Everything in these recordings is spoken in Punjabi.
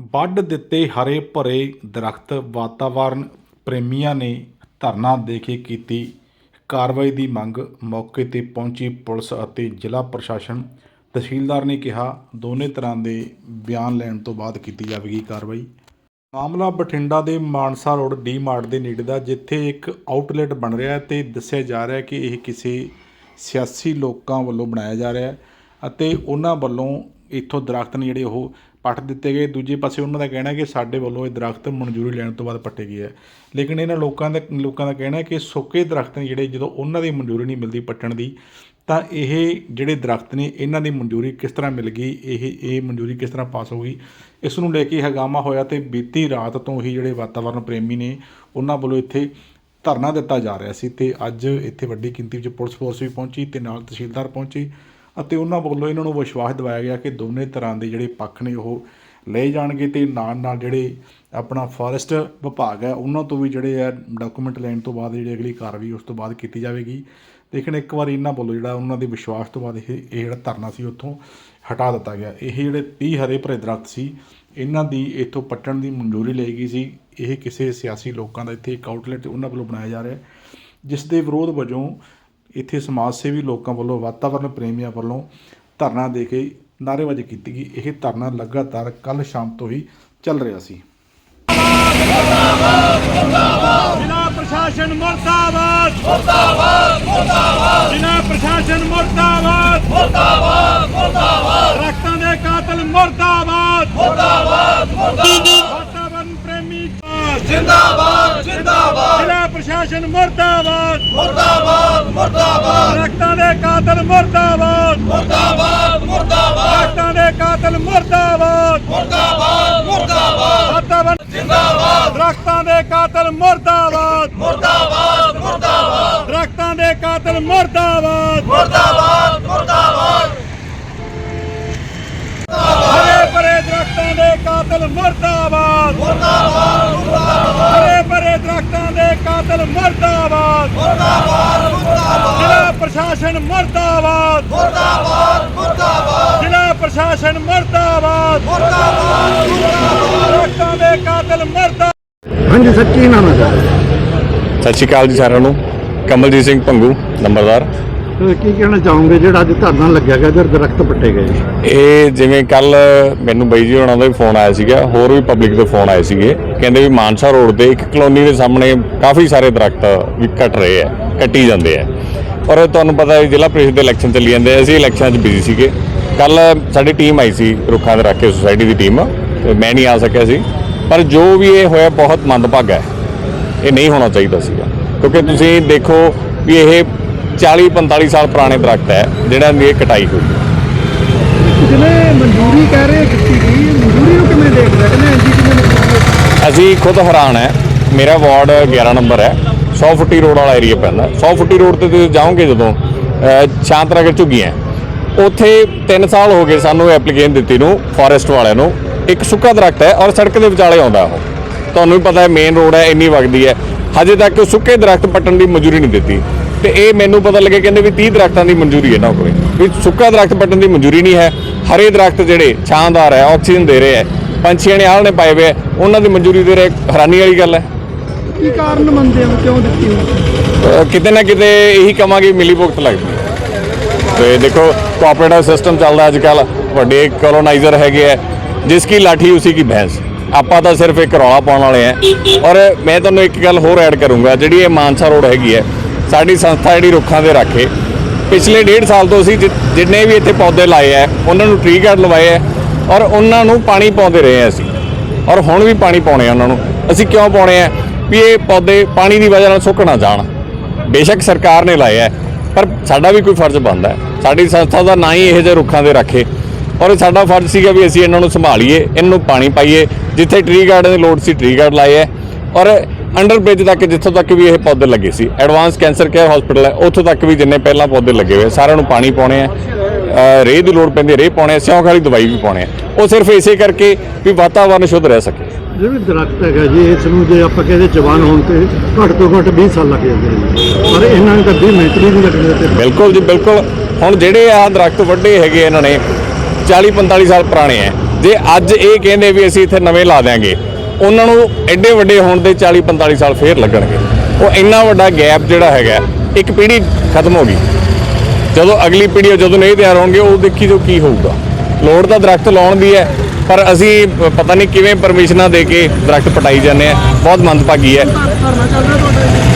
ਵੱਢ ਦਿੱਤੇ ਹਰੇ ਭਰੇ ਦਰਖਤ ਵਾਤਾਵਰਣ ਪ੍ਰੇਮੀਆਂ ਨੇ ਧਰਨਾ ਦੇ ਕੇ ਕੀਤੀ। ਕਾਰਵਾਈ ਦੀ ਮੰਗ ਮੌਕੇ ਤੇ ਪਹੁੰਚੀ ਪੁਲਿਸ ਅਤੇ ਜ਼ਿਲ੍ਹਾ ਪ੍ਰਸ਼ਾਸਨ। ਤਹਿਸੀਲਦਾਰ ਨੇ ਕਿਹਾ, ਦੋਨੇ ਤਰ੍ਹਾਂ ਦੇ ਬਿਆਨ ਲੈਣ ਤੋਂ ਬਾਅਦ ਕੀਤੀ ਜਾਵੇਗੀ ਕਾਰਵਾਈ। ਮਾਮਲਾ ਬਠਿੰਡਾ ਦੇ ਮਾਨਸਾ ਰੋਡ ਡੀ ਮਾਰਟ ਦੇ ਨੇੜੇ ਦਾ, ਜਿੱਥੇ ਇੱਕ ਆਊਟਲੈਟ ਬਣ ਰਿਹਾ ਹੈ ਤੇ ਦੱਸਿਆ ਜਾ ਰਿਹਾ ਹੈ ਕਿ ਇਹ ਕਿਸੇ ਸਿਆਸੀ ਲੋਕਾਂ ਵੱਲੋਂ ਬਣਾਇਆ ਜਾ ਰਿਹਾ ਹੈ ਅਤੇ ਉਹਨਾਂ ਵੱਲੋਂ ਇੱਥੋਂ ਦਰਖਤ ਨੇ ਜਿਹੜੇ ਉਹ ਪੱਟ ਦਿੱਤੇ ਗਏ। ਦੂਜੇ ਪਾਸੇ ਉਹਨਾਂ ਦਾ ਕਹਿਣਾ ਹੈ ਕਿ ਸਾਡੇ ਵੱਲੋਂ ਇਹ ਦਰਖਤ ਮਨਜ਼ੂਰੀ ਲੈਣ ਤੋਂ ਬਾਅਦ ਪੱਟੇ ਗਏ ਹੈ। ਲੇਕਿਨ ਇਹਨਾਂ ਲੋਕਾਂ ਦਾ ਲੋਕਾਂ ਦਾ ਕਹਿਣਾ ਹੈ ਕਿ ਸੁੱਕੇ ਦਰਖਤ ਨੇ ਜਿਹੜੇ ਜਦੋਂ ਉਹਨਾਂ ਦੀ ਮਨਜ਼ੂਰੀ ਨਹੀਂ ਮਿਲਦੀ ਪੱਟਣ ਦੀ, ਤਾਂ ਇਹ ਜਿਹੜੇ ਦਰਖਤ ਨੇ, ਇਹਨਾਂ ਦੀ ਮਨਜ਼ੂਰੀ ਕਿਸ ਤਰ੍ਹਾਂ ਮਿਲ ਗਈ? ਇਹ ਇਹ ਮਨਜ਼ੂਰੀ ਕਿਸ ਤਰ੍ਹਾਂ ਪਾਸ ਹੋ ਗਈ? ਇਸ ਨੂੰ ਲੈ ਕੇ ਹਗਾਮਾ ਹੋਇਆ ਤੇ ਬੀਤੀ ਰਾਤ ਤੋਂ ਹੀ ਜਿਹੜੇ ਵਾਤਾਵਰਣ ਪ੍ਰੇਮੀ ਨੇ, ਉਹਨਾਂ ਵੱਲੋਂ ਇੱਥੇ ਧਰਨਾ ਦਿੱਤਾ ਜਾ ਰਿਹਾ ਸੀ ਤੇ ਅੱਜ ਇੱਥੇ ਵੱਡੀ ਗਿਣਤੀ ਵਿੱਚ ਪੁਲਿਸ ਫੋਰਸ ਵੀ ਪਹੁੰਚੀ ਤੇ ਨਾਲ ਤਹਿਸੀਲਦਾਰ ਪਹੁੰਚੇ। ਅਤੇ ਉਹਨਾਂ ਵੱਲੋਂ ਇਹਨਾਂ ਨੂੰ ਵਿਸ਼ਵਾਸ ਦਿਵਾਇਆ ਗਿਆ ਕਿ ਦੋਨੇ ਤਰ੍ਹਾਂ ਦੇ ਜਿਹੜੇ ਪੱਖ ਨੇ ਉਹ ਲਏ ਜਾਣਗੇ ਤੇ ਨਾਲ ਨਾਲ ਜਿਹੜੇ ਆਪਣਾ ਫੋਰੈਸਟ ਵਿਭਾਗ ਹੈ, ਉਹਨਾਂ ਤੋਂ ਵੀ ਜਿਹੜੇ ਆ ਡਾਕੂਮੈਂਟ ਲੈਣ ਤੋਂ ਬਾਅਦ ਜਿਹੜੀ ਅਗਲੀ ਕਾਰਵਾਈ ਉਸ ਤੋਂ ਬਾਅਦ ਕੀਤੀ ਜਾਵੇਗੀ। ਲੇਕਿਨ ਇੱਕ ਵਾਰ ਇਹਨਾਂ ਵੱਲੋਂ ਜਿਹੜਾ ਉਹਨਾਂ ਦੇ ਵਿਸ਼ਵਾਸ ਤੋਂ ਬਾਅਦ ਇਹ ਇਹ ਜਿਹੜਾ ਧਰਨਾ ਸੀ ਉੱਥੋਂ ਹਟਾ ਦਿੱਤਾ ਗਿਆ। ਇਹ ਜਿਹੜੇ 30 ਹਰੇ ਭਰੇ ਦਰਖਤ ਸੀ, ਇਹਨਾਂ ਦੀ ਇੱਥੋਂ ਪੱਟਣ ਦੀ ਮਨਜ਼ੂਰੀ ਲਈ ਗਈ ਸੀ। ਇਹ ਕਿਸੇ ਸਿਆਸੀ ਲੋਕਾਂ ਦਾ ਇੱਥੇ ਇੱਕ ਆਊਟਲੈਟ ਉਹਨਾਂ ਵੱਲੋਂ ਬਣਾਇਆ ਜਾ ਰਿਹਾ ਜਿਸ ਦੇ ਵਿਰੋਧ ਵਜੋਂ ਇੱਥੇ ਸਮਾਜ ਸੇਵੀ ਲੋਕਾਂ ਵੱਲੋਂ ਵਾਤਾਵਰਣ ਪ੍ਰੇਮੀਆਂ ਵੱਲੋਂ ਧਰਨਾ ਦੇ ਕੇ ਨਾਅਰੇਬਾਜ਼ੀ ਕੀਤੀ ਗਈ। ਇਹ ਧਰਨਾ ਲਗਾਤਾਰ ਕੱਲ ਸ਼ਾਮ ਤੋਂ ਹੀ ਚੱਲ ਰਿਹਾ ਸੀ। ਜ਼ਿਲ੍ਹਾ ਪ੍ਰਸ਼ਾਸਨ ਮੁਰਦਾਬਾਦ। ਮੁਰਦਾਬਾਦ ਮੁਰਦਾਬਾਦ ਜ਼ਿਲ੍ਹਾ ਪ੍ਰਸ਼ਾਸਨ ਮੁਰਦਾਬਾਦ। ਮੁਰਦਾਬਾਦ ਮੁਰਦਾਬਾਦ ਦਰਖਤਾਂ ਦੇ ਕਾਤਲ ਮੁਰਦਾਬਾਦ ਮੁਰਦਾਬਾਦ ਮੁਰਦਾਬਾਦ। ਵਾਤਾਵਰਨ ਪ੍ਰੇਮੀ ਜਿੰਦਾਬਾਦ ਜਿੰਦਾਬਾਦ। ਜ਼ਿਲ੍ਹਾ ਪ੍ਰਸ਼ਾਸਨ ਮੁਰਦਾਬਾਦ। ਦੇ ਕਾਤਲ ਮੁਰਦਾਬਾਦ। ਮੁਰਦਾਬਾਦ ਮੁਰਦਾਬਾਦ। ਦਰਖਤਾਂ ਦੇ ਕਾਤਲ ਮੁਰਦਾਬਾਦ। ਮੁਰਦਾਬਾਦ ਮੁਰਦਾਬਾਦ। ਵਾਤਾਵਰਨ ਦਰਖਤਾਂ ਦੇ ਕਾਤਲ ਮੁਰਦਾਬਾਦ। ਮੁਰਦਾਬਾਦ ਮੁਰਦਾਬਾਦ। ਦਰਖਤਾਂ ਦੇ ਕਾਤਲ ਮੁਰਦਾਬਾਦ। ਮੁਰਦਾਬਾਦ ਹਰੇ ਭਰੇ ਦਰਖਤਾਂ ਦੇ ਕਾਤਲ ਮੁਰਦਾਬਾਦ। ਮੁਰਦਾਬਾਦ ਮੁਰਦਾਬਾਦ। ਹਰੇ ਭਰੇ ਦਰਖਤਾਂ ਦੇ ਕਾਤਲ ਮੁਰਦਾਬਾਦ। ਮੁਰਦਾਬਾਦ ਮੁਰਦਾਬਾਦ। ਜ਼ਿਲ੍ਹਾ ਪ੍ਰਸ਼ਾਸਨ ਮੁਰਦਾਬਾਦ। ਮੁਰਦਾਬਾਦ ਮੁਰਦਾਬਾਦ। ਜ਼ਿਲ੍ਹਾ ਪ੍ਰਸ਼ਾਸਨ ਮੁਰਦਾਬਾਦ। ਮੁਰਦਾਬਾਦ ਮੁਰਦਾਬਾਦ। ਦਰਖਤਾਂ ਦੇ ਕਾਤਲ ਮੁਰਦਾਬਾਦ। ਹਾਂਜੀ ਕੀ ਨਾਮ ਹੈ? ਸਤਿ ਸ਼੍ਰੀ ਅਕਾਲ ਜੀ ਸਾਰਿਆਂ ਨੂੰ। ਕਮਲਜੀਤ ਸਿੰਘ ਭੰਗੂ ਨੰਬਰਦਾਰ। ਕੀ ਕਹਿਣਾ ਚਾਹੋਗੇ ਜਿਹੜਾ ਅੱਜ ਧਰਨਾ ਲੱਗਿਆ ਗਿਆ ਜਦ ਦਰਖਤ ਪੱਟੇ ਗਏ? ਇਹ ਜਿਵੇਂ ਕੱਲ ਮੈਨੂੰ ਬਾਈ ਜੀ ਹੋਣਾ ਦਾ ਵੀ ਫੋਨ ਆਇਆ ਸੀਗਾ, ਹੋਰ ਵੀ ਪਬਲਿਕ ਦੇ ਫੋਨ ਆਏ ਸੀਗੇ। ਕਹਿੰਦੇ ਵੀ ਮਾਨਸਾ ਰੋਡ ਤੇ ਇੱਕ ਕਲੋਨੀ ਦੇ ਸਾਹਮਣੇ ਕਾਫੀ ਸਾਰੇ ਦਰਖਤ ਵੀ ਕੱਟ ਰਹੇ ਆ, ਕੱਟੀ ਜਾਂਦੇ ਆ। ਔਰ ਤੁਹਾਨੂੰ ਪਤਾ ਹੈ, ਜ਼ਿਲ੍ਹਾ ਪ੍ਰੀਸ਼ਦ ਦੇ ਇਲੈਕਸ਼ਨ ਚੱਲੀ ਜਾਂਦੇ ਆ, ਅਸੀਂ ਇਲੈਕਸ਼ਨਾਂ 'ਚ ਬਿਜ਼ੀ ਸੀਗੇ। ਕੱਲ ਸਾਡੀ ਟੀਮ ਆਈ ਸੀ, ਰੁੱਖਾਂ ਦੇ ਰੱਖੇ ਸੁਸਾਇਟੀ ਦੀ ਟੀਮ ਤੇ ਮੈਂ ਨਹੀਂ ਆ ਸਕਿਆ ਸੀ। ਪਰ ਜੋ ਵੀ ਇਹ ਹੋਇਆ, ਬਹੁਤ ਮੰਦਭਾਗਾ ਹੈ। ਇਹ ਨਹੀਂ ਹੋਣਾ ਚਾਹੀਦਾ ਸੀਗਾ। ਕਿਉਂਕਿ ਤੁਸੀਂ ਦੇਖੋ ਵੀ ਇਹ 40 45 ਸਾਲ ਪੁਰਾਣੇ ਦਰਖਤ ਹੈ ਜਿਹੜਾ ਦੀ ਇਹ ਕਟਾਈ ਹੋਈ ਹੈ। ਜਿਵੇਂ ਮਨਜ਼ੂਰੀ ਕਹਿ ਰਹੇ ਕੀਤੀ ਗਈ ਮਨਜ਼ੂਰੀ ਨੂੰ ਕਿਵੇਂ ਦੇਖ ਰਹੇ ਨੇ? ਐਂਜੀ ਕਿਵੇਂ ਅਸੀਂ ਖੁਦ ਹੈਰਾਨ ਹੈ ਮੇਰਾ ਵਾਰਡ 11 ਨੰਬਰ ਹੈ 100 ਫੁੱਟੀ ਰੋਡ ਵਾਲਾ ਏਰੀਆ ਪੈਂਦਾ। 100 ਫੁੱਟੀ ਰੋਡ ਤੇ ਤੁਸੀਂ ਜਾਓਗੇ ਜਦੋਂ ਸ਼ਾਂਤ ਨਗਰ ਝੁੱਗੀਆਂ ਉੱਥੇ 3 ਸਾਲ ਹੋ ਗਏ ਸਾਨੂੰ ਐਪਲੀਕੇਸ਼ਨ ਦਿੱਤੀ ਨੂੰ ਫੋਰੈਸਟ ਵਾਲਿਆਂ ਨੂੰ। ਇੱਕ ਸੁੱਕਾ ਦਰਖਤ ਹੈ ਔਰ ਸੜਕ ਦੇ ਵਿਚਾਲੇ ਆਉਂਦਾ ਉਹ। ਤੁਹਾਨੂੰ ਵੀ ਪਤਾ ਹੈ ਮੇਨ ਰੋਡ ਹੈ ਇੰਨੀ ਵਗਦੀ ਹੈ। ਹਜੇ ਤੱਕ ਸੁੱਕੇ ਦਰਖਤ ਪੱਟਣ ਦੀ ਮਨਜ਼ੂਰੀ ਨਹੀਂ ਦਿੱਤੀ। ਤੇ ਇਹ ਮੈਨੂੰ ਪਤਾ ਲੱਗਿਆ ਕਹਿੰਦੇ ਵੀ 30 ਦਰਖਤਾਂ ਦੀ ਮਨਜ਼ੂਰੀ ਹੈ ਨਾ ਕੋਲੇ। ਵੀ ਸੁੱਕਾ ਦਰਖਤ ਪੱਟਣ ਦੀ ਮਨਜ਼ੂਰੀ ਨਹੀਂ ਹੈ ਹਰੇ ਦਰਖਤ ਜਿਹੜੇ ਛਾਂਦਾਰ ਹੈ ਆਕਸੀਜਨ ਦੇ ਰਹੇ ਹੈ ਪੰਛੀਆਂ ਨੇ ਆਲ੍ਹਣੇ ਪਾਏ ਹੋਏ ਉਹਨਾਂ ਦੀ ਮਨਜ਼ੂਰੀ ਦੇ ਰਹੇ ਹੈਰਾਨੀ ਵਾਲੀ ਗੱਲ ਹੈ। ਕੀ ਕਾਰਨ ਮੰਨਦੇ ਹੋ? ਕਿਉਂ ਦਿੱਤੀ ਕਿਤੇ ਨਾ ਕਿਤੇ ਇਹੀ ਕਵਾਂਗੇ ਮਿਲੀ ਭੁਗਤ ਲੱਗਦੀ ਤੇ ਦੇਖੋ ਕੋਆਪਰੇਟਿਵ ਸਿਸਟਮ ਚੱਲਦਾ ਅੱਜ ਕੱਲ ਵੱਡੇ ਕੋਲੋਨਾਈਜ਼ਰ ਹੈਗੇ ਹੈ ਜਿਸ ਕੀ ਲਾਠੀ ਉਸੀ ਕੀ ਭੈਂਸ। ਆਪਾਂ ਤਾਂ ਸਿਰਫ ਇੱਕ ਰੌਲਾ ਪਾਉਣ ਵਾਲੇ ਆ ਔਰ ਮੈਂ ਤੁਹਾਨੂੰ ਇੱਕ ਗੱਲ ਹੋਰ ਐਡ ਕਰੂੰਗਾ ਜਿਹੜੀ ਇਹ ਮਾਨਸਾ ਰੋਡ ਹੈਗੀ ਹੈ ਸਾਡੀ ਸੰਸਥਾ ਜਿਹੜੀ ਰੁੱਖਾਂ ਦੇ ਰੱਖੇ ਪਿਛਲੇ ਡੇਢ ਸਾਲ ਤੋਂ ਅਸੀਂ ਜਿ- ਜਿੰਨੇ ਵੀ ਇੱਥੇ ਪੌਦੇ ਲਾਏ ਆ ਉਹਨਾਂ ਨੂੰ ਟ੍ਰੀ ਗਾਰਡ ਲਵਾਏ ਆ ਔਰ ਉਹਨਾਂ ਨੂੰ ਪਾਣੀ ਪਾਉਂਦੇ ਰਹੇ ਆ ਅਸੀਂ। ਔਰ ਹੁਣ ਵੀ ਪਾਣੀ ਪਾਉਣੇ ਆ ਉਹਨਾਂ ਨੂੰ। ਅਸੀਂ ਕਿਉਂ ਪਾਉਣੇ ਆ ਵੀ ਇਹ ਪੌਦੇ ਪਾਣੀ ਦੀ ਵਜ੍ਹਾ ਨਾਲ ਸੁੱਕ ਨਾ ਜਾਣ। ਬੇਸ਼ੱਕ ਸਰਕਾਰ ਨੇ ਲਾਇਆ ਹੈ, ਪਰ ਸਾਡਾ ਵੀ ਕੋਈ ਫਰਜ਼ ਬਣਦਾ ਸਾਡੀ ਸੰਸਥਾ ਦਾ ਨਾ ਹੀ ਇਹੋ ਜਿਹੇ ਰੁੱਖਾਂ ਦੇ ਰੱਖੇ। ਔਰ ਸਾਡਾ ਫਰਜ਼ ਸੀਗਾ ਵੀ ਅਸੀਂ ਇਹਨਾਂ ਨੂੰ ਸੰਭਾਲੀਏ ਇਹਨਾਂ ਨੂੰ ਪਾਣੀ ਪਾਈਏ। ਜਿੱਥੇ ਟ੍ਰੀ ਗਾਰਡ ਦੀ ਲੋੜ ਸੀ ਟ੍ਰੀ ਗਾਰਡ ਲਾਏ ਹੈ ਔਰ ਅੰਡਰ ਬ੍ਰਿਜ ਤੱਕ ਜਿੱਥੋਂ ਤੱਕ ਵੀ ਇਹ ਪੌਦੇ ਲੱਗੇ ਸੀ। ਐਡਵਾਂਸ ਕੈਂਸਰ ਕੇਅਰ ਹਸਪੀਟਲ ਹੈ ਉੱਥੋਂ ਤੱਕ ਵੀ ਜਿੰਨੇ ਪਹਿਲਾਂ ਪੌਦੇ ਲੱਗੇ ਹੋਏ ਸਾਰਿਆਂ ਨੂੰ ਪਾਣੀ ਪਾਉਣੇ ਆ। ਰੇਹ ਦੀ ਲੋੜ ਪੈਂਦੀ ਰੇਹ ਪਾਉਣੇ ਆ, ਸਿਉਂਖ ਵਾਲੀ ਦਵਾਈ ਵੀ ਪਾਉਣੇ ਆ। ਉਹ ਸਿਰਫ ਇਸੇ ਕਰਕੇ ਵੀ ਵਾਤਾਵਰਨ ਸ਼ੁੱਧ ਰਹਿ ਸਕੇ। ਜਿਵੇਂ ਦਰਖਤ ਹੈਗਾ ਜੀ ਇਸ ਨੂੰ ਜੇ ਆਪਾਂ ਕਹਿੰਦੇ ਜਵਾਨ ਹੋਣ ਤੇ ਘੱਟ ਤੋਂ ਘੱਟ 20 ਸਾਲ ਲੱਗ ਜਾਂਦੇ ਨੇ। ਪਰ ਇਹਨਾਂ ਨੂੰ ਤਾਂ 20 ਮਿੰਟ ਵੀ ਨਹੀਂ ਲੱਗਦੇ ਤੇ ਬਿਲਕੁਲ ਜੀ ਬਿਲਕੁਲ। ਹੁਣ ਜਿਹੜੇ ਆ ਦਰਖਤ ਵੱਡੇ ਹੈਗੇ ਇਹਨਾਂ ਨੇ 40 45 ਸਾਲ ਪੁਰਾਣੇ ਆ। ਜੇ ਅੱਜ ਇਹ ਕਹਿੰਦੇ ਵੀ ਅਸੀਂ ਇੱਥੇ ਨਵੇਂ ਲਾ ਦਿਆਂਗੇ ਉਹਨਾਂ ਨੂੰ ਐਡੇ ਵੱਡੇ ਹੋਣ ਦੇ 40 45 ਸਾਲ ਫੇਰ ਲੱਗਣਗੇ। ਉਹ ਇੰਨਾ ਵੱਡਾ ਗੈਪ ਜਿਹੜਾ ਹੈਗਾ, ਇੱਕ ਪੀੜ੍ਹੀ ਖਤਮ ਹੋ ਗਈ। ਜਦੋਂ ਅਗਲੀ ਪੀੜ੍ਹੀ ਜਦੋਂ ਨਹੀਂ ਤਿਆਰ ਹੋਣਗੇ, ਉਹ ਦੇਖੀ ਜੋ ਕੀ ਹੋਊਗਾ। ਲੋੜ ਤਾਂ ਦਰਖਤ ਲਾਉਣ ਦੀ ਹੈ। ਪਰ ਅਸੀਂ ਪਤਾ ਨਹੀਂ ਕਿਵੇਂ ਪਰਮਿਸ਼ਨਾਂ ਦੇ ਕੇ ਦਰਖਤ ਪਟਾਈ ਜਾਂਦੇ ਆ। ਬਹੁਤ ਮੰਦਭਾਗੀ ਹੈ।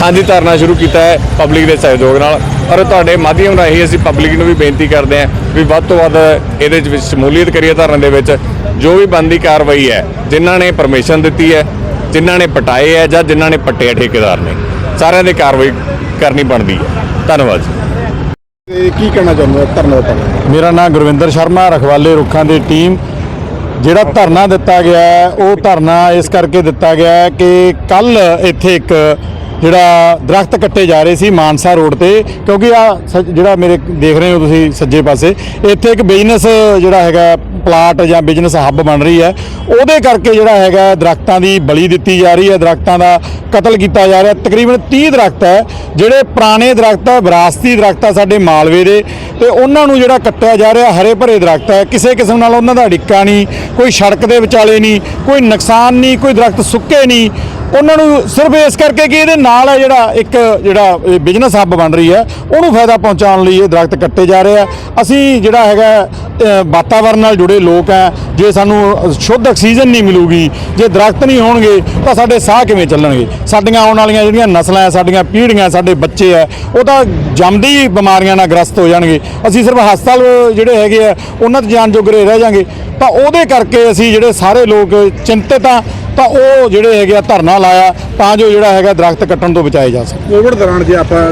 ਹਾਂਜੀ ਧਰਨਾ ਸ਼ੁਰੂ ਕੀਤਾ ਹੈ ਪਬਲਿਕ ਦੇ ਸਹਿਯੋਗ ਨਾਲ। ਔਰ ਤੁਹਾਡੇ ਮਾਧਿਅਮ ਰਾਹੀਂ ਅਸੀਂ ਪਬਲਿਕ ਨੂੰ ਵੀ ਬੇਨਤੀ ਕਰਦੇ ਹਾਂ ਵੀ ਵੱਧ ਤੋਂ ਵੱਧ ਇਹਦੇ ਵਿੱਚ ਸ਼ਮੂਲੀਅਤ ਕਰੀਏ ਧਰਨੇ ਦੇ ਵਿੱਚ। ਜੋ ਵੀ ਬੰਦੀ ਕਾਰਵਾਈ ਹੈ ਜਿਨ੍ਹਾਂ ਨੇ ਪਰਮਿਸ਼ਨ ਦਿੱਤੀ ਹੈ ਜਿਨ੍ਹਾਂ ਨੇ ਪਟਾਏ ਹੈ ਜਾਂ ਜਿਨ੍ਹਾਂ ਨੇ ਪੱਟੇ ਹੈ ਠੇਕੇਦਾਰ ਨੇ ਸਾਰਿਆਂ ਦੇ ਕਾਰਵਾਈ ਕਰਨੀ ਬਣਦੀ ਹੈ। ਧੰਨਵਾਦ ਜੀ। ਕੀ ਕਹਿਣਾ ਚਾਹੁੰਦੇ ਹੋ ਧਰਨਾ ਦਾ ਮੇਰਾ ਨਾਮ ਗੁਰਵਿੰਦਰ ਸ਼ਰਮਾ ਰਖਵਾਲੇ ਰੁੱਖਾਂ ਦੀ ਟੀਮ। ਜਿਹੜਾ ਧਰਨਾ ਦਿੱਤਾ ਗਿਆ ਉਹ ਧਰਨਾ ਇਸ ਕਰਕੇ ਦਿੱਤਾ ਗਿਆ ਕਿ ਕੱਲ ਇੱਥੇ ਇੱਕ ਜਿਹੜਾ ਦਰਖਤ ਕੱਟੇ ਜਾ ਰਹੇ ਸੀ ਮਾਨਸਾ ਰੋਡ ਤੇ, ਕਿਉਂਕਿ ਆ ਜਿਹੜਾ ਮੇਰੇ ਦੇਖ ਰਹੇ ਹੋ ਤੁਸੀਂ ਸੱਜੇ ਪਾਸੇ, ਇੱਥੇ ਇੱਕ ਬਿਜ਼ਨਸ ਜਿਹੜਾ ਹੈਗਾ ਪਲਾਟ ਜਾਂ ਬਿਜ਼ਨਸ ਹੱਬ ਬਣ ਰਹੀ ਹੈ। ਉਹਦੇ ਕਰਕੇ ਜਿਹੜਾ ਹੈਗਾ ਦਰਖਤਾਂ ਦੀ ਬਲੀ ਦਿੱਤੀ ਜਾ ਰਹੀ ਹੈ, ਦਰਖਤਾਂ ਦਾ ਕਤਲ ਕੀਤਾ ਜਾ ਰਿਹਾ ਤਕਰੀਬਨ 30 ਦਰਖਤ ਹੈ, ਜਿਹੜੇ ਪੁਰਾਣੇ ਦਰਖਤ ਹੈ, ਵਿਰਾਸਤੀ ਦਰਖਤ ਹੈ ਸਾਡੇ ਮਾਲਵੇ ਦੇ। ਤੇ ਉਹਨਾਂ ਨੂੰ ਜਿਹੜਾ ਕੱਟਿਆ ਜਾ ਰਿਹਾ ਹਰੇ ਭਰੇ ਦਰਖਤ ਹੈ, ਕਿਸੇ ਕਿਸਮ ਨਾਲ ਉਹਨਾਂ ਦਾ ਡਿੱਕਾ ਨਹੀਂ, ਕੋਈ ਸੜਕ ਦੇ ਵਿਚਾਲੇ ਨਹੀਂ, ਕੋਈ ਨੁਕਸਾਨ ਨਹੀਂ, ਕੋਈ ਦਰਖਤ ਸੁੱਕੇ ਨਹੀਂ। ਉਹਨਾਂ ਨੂੰ ਸਿਰਫ ਇਸ ਕਰਕੇ ਕਿ ਇਹਦੇ ਨਾਲ ਹੈ ਜਿਹੜਾ ਇੱਕ ਜਿਹੜਾ ਬਿਜ਼ਨਸ ਹੱਬ ਬਣ ਰਹੀ ਹੈ, ਉਹਨੂੰ ਫਾਇਦਾ ਪਹੁੰਚਾਉਣ ਲਈ ਇਹ ਦਰਖਤ ਕੱਟੇ ਜਾ ਰਹੇ ਆ। ਅਸੀਂ ਜਿਹੜਾ ਹੈਗਾ ਵਾਤਾਵਰਣ ਨਾਲ ਜੁੜੇ ਲੋਕ ਆ ਜੇ ਸਾਨੂੰ ਸ਼ੁੱਧ ਆਕਸੀਜਨ ਨਹੀਂ ਮਿਲੂਗੀ, ਜੇ ਦਰਖਤ ਨਹੀਂ ਹੋਣਗੇ, ਤਾਂ ਸਾਡੇ ਸਾਹ ਕਿਵੇਂ ਚੱਲਣਗੇ? ਸਾਡੀਆਂ ਆਉਣ ਵਾਲੀਆਂ ਜਿਹੜੀਆਂ ਨਸਲਾਂ ਹੈ ਸਾਡੀਆਂ ਪੀੜ੍ਹੀਆਂ, ਸਾਡੇ ਬੱਚੇ ਆ ਉਹ ਤਾਂ ਜੰਮਦੀ ਹੀ ਬਿਮਾਰੀਆਂ ਨਾਲ ਗ੍ਰਸਤ ਹੋ ਜਾਣਗੇ। ਅਸੀਂ ਸਿਰਫ ਹਸਪਤਾਲ ਜਿਹੜੇ ਹੈਗੇ ਆ ਉਹਨਾਂ 'ਚ ਜਾਣ ਜੋਗਰੇ ਰਹਿ ਜਾਾਂਗੇ। ਤਾਂ ਉਹਦੇ ਕਰਕੇ ਅਸੀਂ ਜਿਹੜੇ ਸਾਰੇ ਲੋਕ ਚਿੰਤਿਤ ਆ, ਤਾਂ ਉਹ ਜਿਹੜੇ ਹੈਗੇ ਆ ਧਰਨਾ ਲਾਇਆ, ਤਾਂ ਜੋ ਜਿਹੜਾ ਹੈਗਾ ਦਰਖਤ ਕੱਟਣ ਤੋਂ ਬਚਾਏ ਜਾ ਸਕੇ। ਕੋਵਿਡ ਦੌਰਾਨ ਜੇ ਆਪਾਂ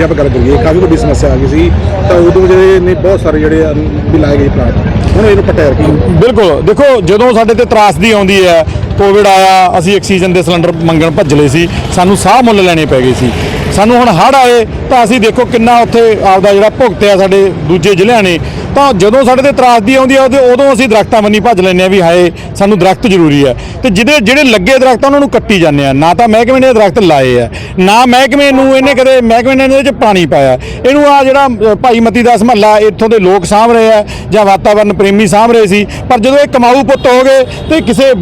ਜੇ ਆਪਾਂ ਗੱਲ ਕਰੀਏ, ਕਾਫੀ ਵੱਡੀ ਸਮੱਸਿਆ ਆ ਗਈ ਸੀ, ਤਾਂ ਉਦੋਂ ਜਿਹੜੇ ਨੇ ਬਹੁਤ ਸਾਰੇ ਜਿਹੜੇ ਆ, ਵੀ ਲਾਏ ਗਏ ਪਲਾਂਟ। ਹੁਣ ਇਹਨੂੰ ਪਟਿਆ ਰੱਖੀ ਬਿਲਕੁਲ, ਦੇਖੋ, ਜਦੋਂ ਸਾਡੇ ਤੇ ਤਰਾਸਦੀ ਆਉਂਦੀ ਹੈ ਕੋਵਿਡ ਆਇਆ, ਅਸੀਂ ਆਕਸੀਜਨ ਦੇ ਸਿਲੰਡਰ ਮੰਗਣ ਭੱਜ ਲਏ ਸੀ, ਸਾਨੂੰ ਸਾਹ ਮੁੱਲ ਲੈਣੇ ਪੈ ਗਏ ਸੀ। ਸਾਨੂੰ ਹੁਣ ਹੜ੍ਹ ਆਏ ਤਾਂ ਅਸੀਂ ਦੇਖੋ ਕਿੰਨਾ ਉੱਥੇ ਆਪਦਾ ਜਿਹੜਾ ਭੁਗਤਿਆ ਸਾਡੇ ਦੂਜੇ ਜ਼ਿਲ੍ਹਿਆਂ ਨੇ। ਤਾਂ ਜਦੋਂ ਸਾਡੇ ਤੇ ਤਰਾਸਦੀ ਆਉਂਦੀ ਆ ਉਦੋਂ- ਅਸੀਂ ਦਰਖਤਾਂ ਬੰਨੀ ਭੱਜ ਲੈਂਦੇ ਆ ਵੀ ਹਾਏ ਸਾਨੂੰ ਦਰਖਤ ਜ਼ਰੂਰੀ ਹੈ ਤੇ ਜਿਹਦੇ ਜਿਹੜੇ ਲੱਗੇ ਦਰਖਤ ਆ, ਉਹਨਾਂ ਨੂੰ ਕੱਟੀ ਜਾਂਦੇ ਆ। ਨਾ ਤਾਂ ਮਹਿਕਮੇ ਨੇ ਦਰਖਤ ਲਾਏ ਆ ਨਾ ਮਹਿਕਮੇ ਨੂੰ ਇਹਨੇ ਕਦੇ ਮਹਿਕਮੇ ਨੇ ਇਹਦੇ ਚ ਪਾਣੀ ਪਾਇਆ। ਇਹਨੂੰ ਆ ਜਿਹੜਾ ਅ, ਭਾਈ ਮਤੀ ਦਾਸ ਮਹੱਲਾ ਇੱਥੋਂ ਦੇ ਲੋਕ ਸਾਂਭ ਰਹੇ ਆ ਜਾਂ ਵਾਤਾਵਰਨ ਪ੍ਰੇਮੀ ਸਾਂਭ ਰਹੇ ਸੀ। ਪਰ ਜਦੋਂ ਇਹ ਕਮਾਊ ਪੁੱਤ ਹੋ ਗਏ ਤੇ ਕਿਸੇ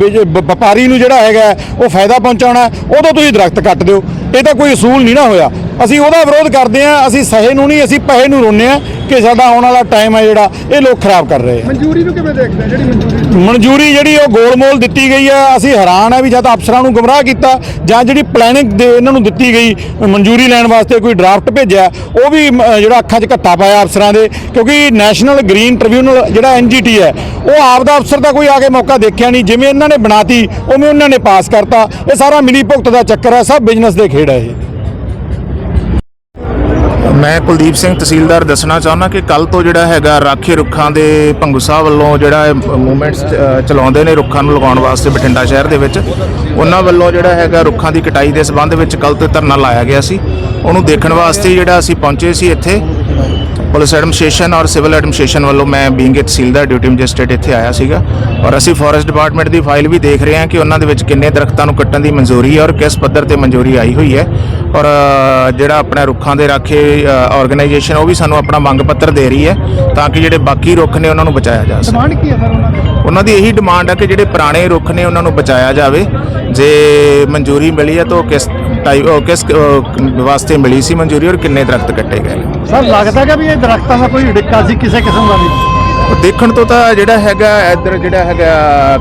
ਵਪਾਰੀ ਨੂੰ ਜਿਹੜਾ ਹੈਗਾ ਉਹ ਫਾਇਦਾ ਪਹੁੰਚਾਉਣਾ ਉਦੋਂ ਤੁਸੀਂ ਦਰਖਤ ਕੱਟ ਦਿਓ। ਇਹ ਤਾਂ ਕੋਈ ਅਸੂਲ ਨਹੀਂ ਨਾ ਹੋਇਆ। ਅਸੀਂ ਉਹਦਾ ਵਿਰੋਧ ਕਰਦੇ ਆ ਅਸੀਂ ਸਹੇ ਨੂੰ ਨਹੀਂ ਅਸੀਂ ਪੈਸੇ ਨੂੰ ਰੋਂਦੇ ਆ ਕਿ ਸਾਡਾ ਆਉਣ ਵਾਲਾ ਟਾਈਮ ਹੈ ਜਿਹੜਾ ਇਹ ਲੋਕ ਖਰਾਬ ਕਰ ਰਹੇ ਆ। ਮਨਜ਼ੂਰੀ ਨੂੰ ਕਿਵੇਂ ਦੇਖਦੇ ਆ? ਜਿਹੜੀ ਮਨਜ਼ੂਰੀ ਮਨਜ਼ੂਰੀ ਜਿਹੜੀ ਉਹ ਗੋਲਮੋਲ ਦਿੱਤੀ ਗਈ ਹੈ ਅਸੀਂ ਹੈਰਾਨ ਹੈ ਵੀ ਜਾਂ ਤਾਂ ਅਫਸਰਾਂ ਨੂੰ ਗੁੰਮਰਾਹ ਕੀਤਾ ਜਾਂ ਜਿਹੜੀ ਪਲੈਨਿੰਗ ਦੇ ਇਹਨਾਂ ਨੂੰ ਦਿੱਤੀ ਗਈ ਮਨਜ਼ੂਰੀ ਲੈਣ ਵਾਸਤੇ ਕੋਈ ਡਰਾਫਟ ਭੇਜਿਆ ਉਹ ਵੀ ਜਿਹੜਾ ਅੱਖਾਂ 'ਚ ਘੱਟਾ ਪਾਇਆ ਅਫਸਰਾਂ ਦੇ ਕਿਉਂਕਿ ਨੈਸ਼ਨਲ ਗ੍ਰੀਨ ਟ੍ਰਿਬਿਊਨਲ ਜਿਹੜਾ ਐਨਜੀਟੀ ਹੈ ਉਹ ਆਪ ਦਾ ਅਫਸਰ ਦਾ ਕੋਈ ਆ ਕੇ ਮੌਕਾ ਦੇਖਿਆ ਨਹੀਂ ਜਿਵੇਂ ਇਹਨਾਂ ਨੇ ਬਣਾਤੀ ਉਵੇਂ ਉਹਨਾਂ ਨੇ ਪਾਸ ਕਰਤਾ ਇਹ ਸਾਰਾ ਮਿਲੀ ਭੁਗਤ ਦਾ ਚੱਕਰ ਹੈ ਸਭ ਬਿਜ਼ਨਸ ਦੇ ਖੇਡ ਹੈ ਇਹ? ਮੈਂ ਕੁਲਦੀਪ ਸਿੰਘ ਤਹਿਸੀਲਦਾਰ ਦੱਸਣਾ ਚਾਹੁੰਦਾ ਕਿ ਕੱਲ ਤੋਂ ਜਿਹੜਾ ਹੈਗਾ ਰਾਖੀ ਰੁੱਖਾਂ ਦੇ ਭੰਗੂ ਸਾਹਿਬ ਵੱਲੋਂ ਜਿਹੜਾ ਮੂਵਮੈਂਟਸ ਚਲਾਉਂਦੇ ਨੇ ਰੁੱਖਾਂ ਨੂੰ ਲਗਾਉਣ ਵਾਸਤੇ ਬਠਿੰਡਾ ਸ਼ਹਿਰ ਦੇ ਵਿੱਚ। ਉਹਨਾਂ ਵੱਲੋਂ ਜਿਹੜਾ ਹੈਗਾ ਰੁੱਖਾਂ ਦੀ ਕਟਾਈ ਦੇ ਸਬੰਧ ਵਿੱਚ ਕੱਲ ਤੋਂ ਧਰਨਾ ਲਾਇਆ ਗਿਆ ਸੀ। ਉਹਨੂੰ ਦੇਖਣ ਵਾਸਤੇ ਜਿਹੜਾ ਅਸੀਂ ਪਹੁੰਚੇ ਸੀ ਇੱਥੇ। ਪੁਲਿਸ ਐਡਮਿਨਿਸਟ੍ਰੇਸ਼ਨ ਔਰ ਸਿਵਲ ਐਡਮਿਨਿਸਟ੍ਰੇਸ਼ਨ ਵੱਲੋਂ ਮੈਂ being it tehsildar duty magistrate ਇੱਥੇ ਆਇਆ ਸੀਗਾ। ਔਰ ਅਸੀਂ ਫੋਰੈਸਟ ਡਿਪਾਰਟਮੈਂਟ ਦੀ ਫਾਈਲ ਵੀ ਦੇਖ ਰਹੇ ਹਾਂ ਕਿ ਉਹਨਾਂ ਦੇ ਵਿੱਚ ਕਿੰਨੇ ਦਰਖਤਾਂ ਨੂੰ ਕੱਟਣ ਦੀ ਮਨਜ਼ੂਰੀ ਹੈ ਔਰ ਕਿਸ ਪੱਧਰ ਤੇ ਮਨਜ਼ੂਰੀ ਆਈ ਹੋਈ ਹੈ। ਔਰ ਜਿਹੜਾ ਆਪਣਾ ਰੁੱਖਾਂ ਦੇ ਰਾਖੇ ਆਰਗੇਨਾਈਜੇਸ਼ਨ ਉਹ ਵੀ ਸਾਨੂੰ ਆਪਣਾ ਮੰਗ ਪੱਤਰ ਦੇ ਰਹੀ ਹੈ ਤਾਂ ਕਿ ਜਿਹੜੇ ਬਾਕੀ ਰੁੱਖ ਨੇ ਉਹਨਾਂ ਨੂੰ ਬਚਾਇਆ ਜਾ ਸਕੇ। ਡਿਮਾਂਡ ਕੀ ਹੈ ਸਰ ਉਹਨਾਂ ਦੀ? ਉਹਨਾਂ ਦੀ ਇਹੀ ਡਿਮਾਂਡ ਹੈ ਕਿ ਜਿਹੜੇ ਪੁਰਾਣੇ ਰੁੱਖ ਨੇ ਉਹਨਾਂ ਨੂੰ ਬਚਾਇਆ ਜਾਵੇ। ਜੇ ਮਨਜ਼ੂਰੀ ਮਿਲੀ ਹੈ ਤਾਂ ਉਹ ਕਿਸ ਟਾਈਪ ਉਹ ਕਿਸ ਵਾਸਤੇ ਮਿਲੀ ਸੀ ਮਨਜ਼ੂਰੀ ਔਰ ਕਿੰਨੇ ਦਰਖਤ ਕੱਟੇ ਗਏ? ਸਰ ਲੱਗਦਾ ਕਿ ਵੀ ਇਹ ਦਰਖਤਾਂ ਦਾ ਕੋਈ ਡਿੱਕਾ ਸੀ ਕਿਸੇ ਕਿਸਮ ਦਾ ਨਹੀਂ। ਉਹ ਦੇਖਣ ਤੋਂ ਤਾਂ ਜਿਹੜਾ ਹੈਗਾ ਇੱਧਰ ਜਿਹੜਾ ਹੈਗਾ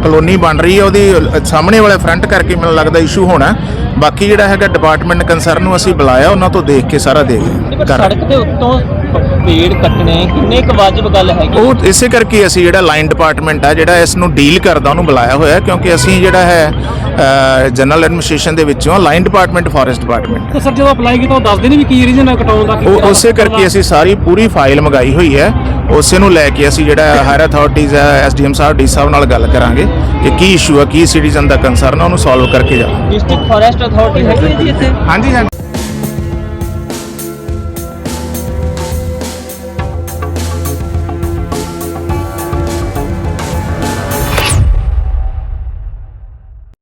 ਕਲੋਨੀ ਬਣ ਰਹੀ ਹੈ ਉਹਦੀ ਸਾਹਮਣੇ ਵਾਲੇ ਫਰੰਟ ਕਰਕੇ ਮੈਨੂੰ ਲੱਗਦਾ ਇਸ਼ੂ ਹੋਣਾ। ਬਾਕੀ ਜਿਹੜਾ ਹੈਗਾ ਡਿਪਾਰਟਮੈਂਟ ਕੰਸਰਨ ਨੂੰ ਅਸੀਂ ਬੁਲਾਇਆ ਉਹਨਾਂ ਤੋਂ ਦੇਖ ਕੇ ਸਾਰਾ ਦੇਖ ਕਰ ਸੜਕ ਦੇ ਉੱਤੋਂ ਪੇੜ ਕੱਟਣੇ ਕਿੰਨੇ ਕੁ ਵਾਜਬ ਗੱਲ ਹੈਗੀ। ਉਹ ਇਸੇ ਕਰਕੇ ਅਸੀਂ ਜਿਹੜਾ ਲਾਈਨ ਡਿਪਾਰਟਮੈਂਟ ਆ ਜਿਹੜਾ ਇਸ ਨੂੰ ਡੀਲ ਕਰਦਾ ਉਹਨੂੰ ਬੁਲਾਇਆ ਹੋਇਆ ਕਿਉਂਕਿ ਅਸੀਂ ਜਿਹੜਾ ਹੈ ਜਨਰਲ ਐਡਮਿਨਿਸਟ੍ਰੇਸ਼ਨ ਦੇ ਵਿੱਚੋਂ ਲਾਈਨ ਡਿਪਾਰਟਮੈਂਟ ਫੋਰੈਸਟ ਡਿਪਾਰਟਮੈਂਟ ਤੇ ਸਰ ਜਦੋਂ ਅਪਲਾਈ ਕੀਤਾ ਉਹ ਦੱਸਦੇ ਨਹੀਂ ਵੀ ਕੀ ਰੀਜ਼ਨ ਹੈ ਕਟਾਉਣ ਦਾ ਉਹ ਉਸੇ ਕਰਕੇ ਅਸੀਂ ਸਾਰੀ ਪੂਰੀ ਫਾਈਲ ਮੰਗਾਈ ਹੋਈ ਹੈ। ਉਸੇ ਨੂੰ ਲੈ ਕੇ ਅਸੀਂ ਜਿਹੜਾ ਹਾਇਰ ਅਥਾਰਟੀਜ਼ ਹੈ ਐਸਡੀਐਮ ਸਾਹਿਬ ਡੀ ਸਾਹਿਬ ਨਾਲ ਗੱਲ ਕਰਾਂਗੇ ਕਿ ਕੀ ਇਸ਼ੂ ਹੈ ਕੀ ਸਿਟੀਜ਼ਨ ਦਾ ਕੰਸਰਨ ਹੈ ਉਹਨੂੰ ਸੋਲਵ ਕਰਕੇ ਜਾਵਾਂਗੇ। ਡਿਸਟ੍ਰਿਕਟ ਫੋਰੈਸਟ ਅਥਾਰਟੀ ਹੈਗੀ ਹੈ ਜੀ ਇੱਥੇ? ਹਾਂਜੀ ਹਾਂਜੀ।